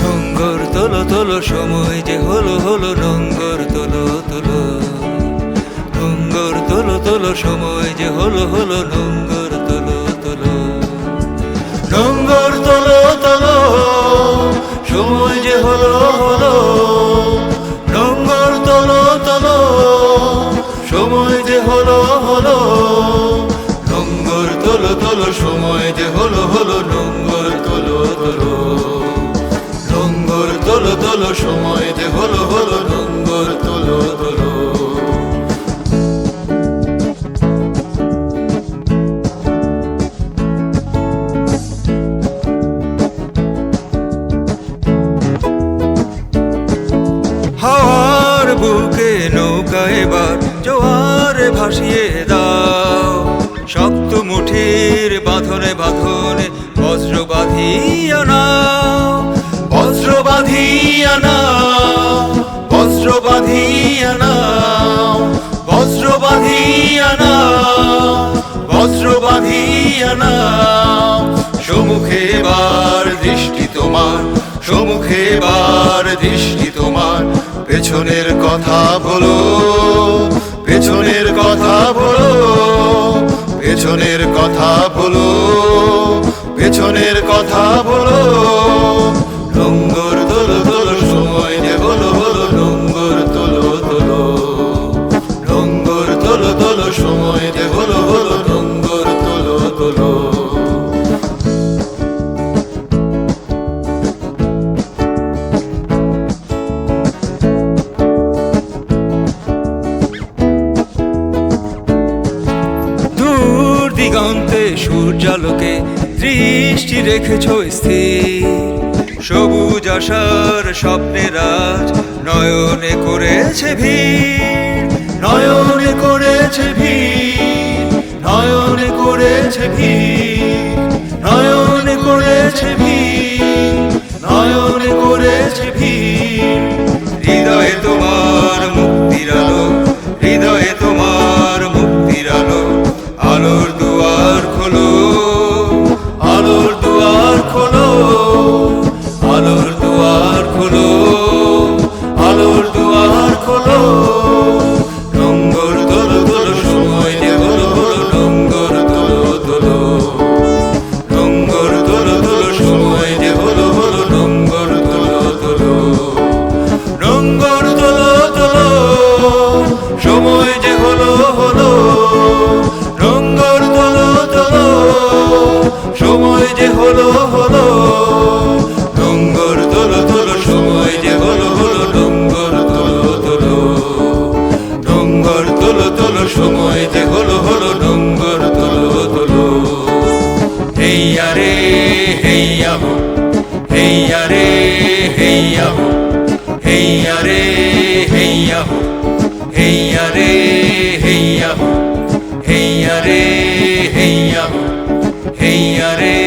নোঙ্গর তোলো তোলো, সময় যে হলো হলো নোঙ্গর তোলো তোলো। নোঙ্গর তোলো তোলো, সময় যে হলো হলো সময় যে হলো হলো ডঙ্গর তোলো তোলো সময় যে হলো হলো ভাসিয়ে দাও। শক্ত মুঠির বাঁধনে বাঁধনে বজ্র বাঁধিয়া নাও। বজ্র বাঁধিয়া নাও। বজ্র বাঁধিয়া নাও। বজ্র বাঁধিয়া নাও। বজ্র বাঁধিয়া নাও। সমুখে এবার দৃষ্টি তোমার, সমুখে এবার দৃষ্টি তোমার। পেছনের কথা বলো। দিগন্তে সূর্যালোকে দৃষ্টি রেখেছ স্থির। সবুজ আশার স্বপ্নের আজ নয়নে করেছে ভিড়, নয়নে করেছে ভিড়, নয়নে করেছে ভিড়। হলো হলো ডঙ্গর তোলো তোলো সময় যে হলো হলো ডঙ্গর তোলো তোলো সময় হেইয়া হেইয়া রে, হেইয়া হো, হেইয়া রে হেইয়া